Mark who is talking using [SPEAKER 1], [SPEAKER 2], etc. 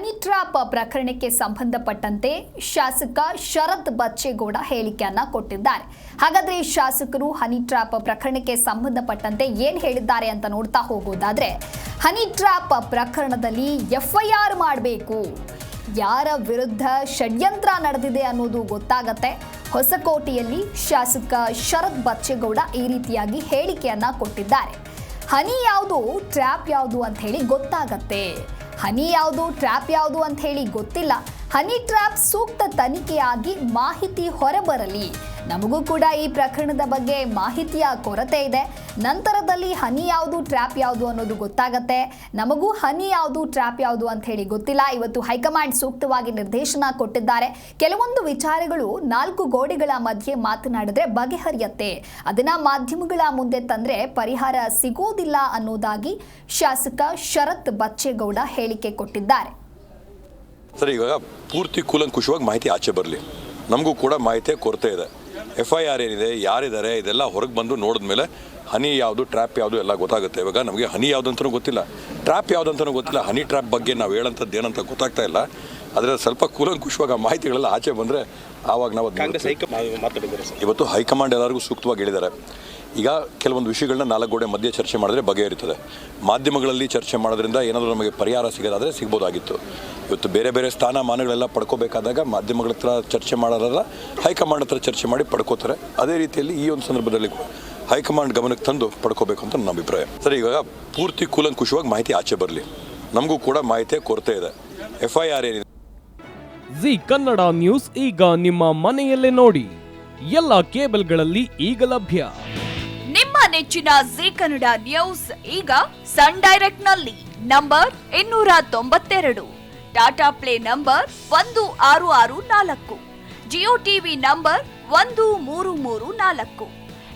[SPEAKER 1] Honey trap ಪ್ರಕರಣಕ್ಕೆ ಸಂಬಂಧಪಟ್ಟಂತೆ ಶಾಸಕ ಶರತ್ ಬಚ್ಚೇಗೌಡ ಹೇಳಿಕೆಯನ್ನ ಕೊಟ್ಟಿದ್ದಾರೆ. ಹಾಗಾದ್ರೆ ಶಾಸಕರು ಹನಿ ಟ್ರಾಪ್ ಪ್ರಕರಣಕ್ಕೆ ಸಂಬಂಧಪಟ್ಟಂತೆ ಏನ್ ಹೇಳಿದ್ದಾರೆ ಅಂತ ನೋಡ್ತಾ ಹೋಗೋದಾದ್ರೆ ಹನಿ ಟ್ರಾಪ್ ಪ್ರಕರಣದಲ್ಲಿ ಎಫ್ಐಆರ್ ಮಾಡಬೇಕು. ಯಾರ ವಿರುದ್ಧ ಷಡ್ಯಂತ್ರ ನಡೆದಿದೆ ಅನ್ನೋದು ಗೊತ್ತಾಗತ್ತೆ. ಹೊಸಕೋಟೆಯಲ್ಲಿ ಶಾಸಕ ಶರತ್ ಬಚ್ಚೇಗೌಡ ಈ ರೀತಿಯಾಗಿ ಹೇಳಿಕೆಯನ್ನ ಕೊಟ್ಟಿದ್ದಾರೆ. ಹನಿ ಯಾವುದು, ಟ್ರ್ಯಾಪ್ ಯಾವುದು ಅಂತ ಹೇಳಿ ಗೊತ್ತಾಗತ್ತೆ. ಹನಿ ಯಾವುದು ಟ್ರ್ಯಾಪ್ ಯಾವುದು ಅಂತ ಹೇಳಿ ಗೊತ್ತಿಲ್ಲ. ಹನಿ ಟ್ರ್ಯಾಪ್ ಸೂಕ್ತ ತನಿಖೆಯಾಗಿ ಮಾಹಿತಿ ಹೊರಬರಲಿ. ನಮಗೂ ಕೂಡ ಈ ಪ್ರಕರಣದ ಬಗ್ಗೆ ಮಾಹಿತಿಯ ಕೊರತೆ ಇದೆ. ನಂತರದಲ್ಲಿ ಹನಿ ಯಾವುದು, ಟ್ರ್ಯಾಪ್ ಯಾವುದು ಅನ್ನೋದು ಗೊತ್ತಾಗತ್ತೆ. ನಮಗೂ ಹನಿ ಯಾವುದು, ಟ್ರ್ಯಾಪ್ ಯಾವುದು ಅಂತ ಹೇಳಿ ಗೊತ್ತಿಲ್ಲ. ಇವತ್ತು ಹೈಕಮಾಂಡ್ ಸೂಕ್ತವಾಗಿ ನಿರ್ದೇಶನ ಕೊಟ್ಟಿದ್ದಾರೆ. ಕೆಲವೊಂದು ವಿಚಾರಗಳು ನಾಲ್ಕು ಗೋಡೆಗಳ ಮಧ್ಯೆ ಮಾತನಾಡಿದ್ರೆ ಬಗೆಹರಿಯತ್ತೆ. ಅದನ್ನ ಮಾಧ್ಯಮಗಳ ಮುಂದೆ ತಂದ್ರೆ ಪರಿಹಾರ ಸಿಗೋದಿಲ್ಲ ಅನ್ನೋದಾಗಿ ಶಾಸಕ ಶರತ್ ಬಚ್ಚೇಗೌಡ ಹೇಳಿಕೆ ಕೊಟ್ಟಿದ್ದಾರೆ.
[SPEAKER 2] ಸರ್, ಇವಾಗ ಪೂರ್ತಿ ಕೂಲಂಕುಷವಾಗಿ ಮಾಹಿತಿ ಆಚೆ ಬರಲಿ. ನಮಗೂ ಕೂಡ ಮಾಹಿತಿ ಕೊರತೆ ಇದೆ. ಎಫ್ ಐ ಆರ್ ಏನಿದೆ, ಯಾರಿದ್ದಾರೆ, ಇದೆಲ್ಲ ಹೊರಗೆ ಬಂದು ನೋಡಿದ್ಮೇಲೆ ಹನಿ ಯಾವುದು ಟ್ರ್ಯಾಪ್ ಯಾವುದು ಎಲ್ಲ ಗೊತ್ತಾಗುತ್ತೆ. ಇವಾಗ ನಮಗೆ ಹನಿ ಯಾವುದು ಅಂತಲೂ ಗೊತ್ತಿಲ್ಲ. ಟ್ರ್ಯಾಪ್ ಯಾವುದಂತನೂ ಗೊತ್ತಿಲ್ಲ. ಹನಿ ಟ್ರ್ಯಾಪ್ ಬಗ್ಗೆ ನಾವು ಹೇಳೋಂಥದ್ದು ಏನಂತ ಗೊತ್ತಾಗ್ತಾ ಇಲ್ಲ. ಆದರೆ ಸ್ವಲ್ಪ ಕೂಲಂಕುಷವಾಗ ಮಾಹಿತಿಗಳೆಲ್ಲ ಆಚೆ ಬಂದರೆ ಆವಾಗ ನಾವು ಇವತ್ತು ಹೈಕಮಾಂಡ್ ಎಲ್ಲರಿಗೂ ಸೂಕ್ತವಾಗಿ ಹೇಳಿದ್ದಾರೆ. ಈಗ ಕೆಲವೊಂದು ವಿಷಯಗಳನ್ನ ನಾಲ್ಕು ಗೋಡೆ ಮಧ್ಯೆ ಚರ್ಚೆ ಮಾಡಿದ್ರೆ ಬಗೆಹರಿತದೆ. ಮಾಧ್ಯಮಗಳಲ್ಲಿ ಚರ್ಚೆ ಮಾಡೋದ್ರಿಂದ ಏನಾದರೂ ನಮಗೆ ಪರಿಹಾರ ಸಿಗೋದಾದರೆ ಸಿಗ್ಬೋದಾಗಿತ್ತು. ಇವತ್ತು ಬೇರೆ ಬೇರೆ ಸ್ಥಾನಮಾನಗಳೆಲ್ಲ ಪಡ್ಕೋಬೇಕಾದಾಗ ಮಾಧ್ಯಮಗಳ ಹತ್ರ ಚರ್ಚೆ ಮಾಡೋದಲ್ಲ ಹೈಕಮಾಂಡ್ ಹತ್ರ ಚರ್ಚೆ ಮಾಡಿ ಪಡ್ಕೋತಾರೆ. ಅದೇ ರೀತಿಯಲ್ಲಿ ಈ ಒಂದು ಸಂದರ್ಭದಲ್ಲಿ ಕೂಡ. ಹೈಕಮಾಂಡ್ ಗಮನಕ್ಕೆ ತಂದು ಪಡ್ಕೋಬೇಕು ಅಂತ ನನ್ನ ಅಭಿಪ್ರಾಯ. ಸರ್ ಇವಾಗ ಪೂರ್ತಿ ಕೂಲಂಕುಷವಾಗಿ ಮಾಹಿತಿ ಆಚೆ ಬರಲಿ. ನಮಗೂ ಕೂಡ ಮಾಹಿತಿ ಕೊರತೆ ಇದೆ. ಎಫ್ ಐ ಆರ್ ಏನಿದೆ?
[SPEAKER 3] ಜಿ ಕನ್ನಡ ನ್ಯೂಸ್ ಈಗ ನಿಮ್ಮ ಮನೆಯಲ್ಲೇ ನೋಡಿ. ಎಲ್ಲ ಕೇಬಲ್ಗಳಲ್ಲಿ ಈಗ ಲಭ್ಯ.
[SPEAKER 4] ನಿಮ್ಮ ನೆಚ್ಚಿನ ಜಿ ಕನ್ನಡ ನ್ಯೂಸ್ ಈಗ ಸನ್ ಡೈರೆಕ್ಟ್ನಲ್ಲಿ ನಂಬರ್ ಇನ್ನೂರ ತೊಂಬತ್ತೆರಡು. ಟಾಟಾ ಪ್ಲೇ ನಂಬರ್ ಒಂದು ಆರು ಆರು ನಾಲ್ಕು. ಜಿಯೋ ಟಿವಿ ನಂಬರ್ ಒಂದು ಮೂರು ಮೂರು ನಾಲ್ಕು.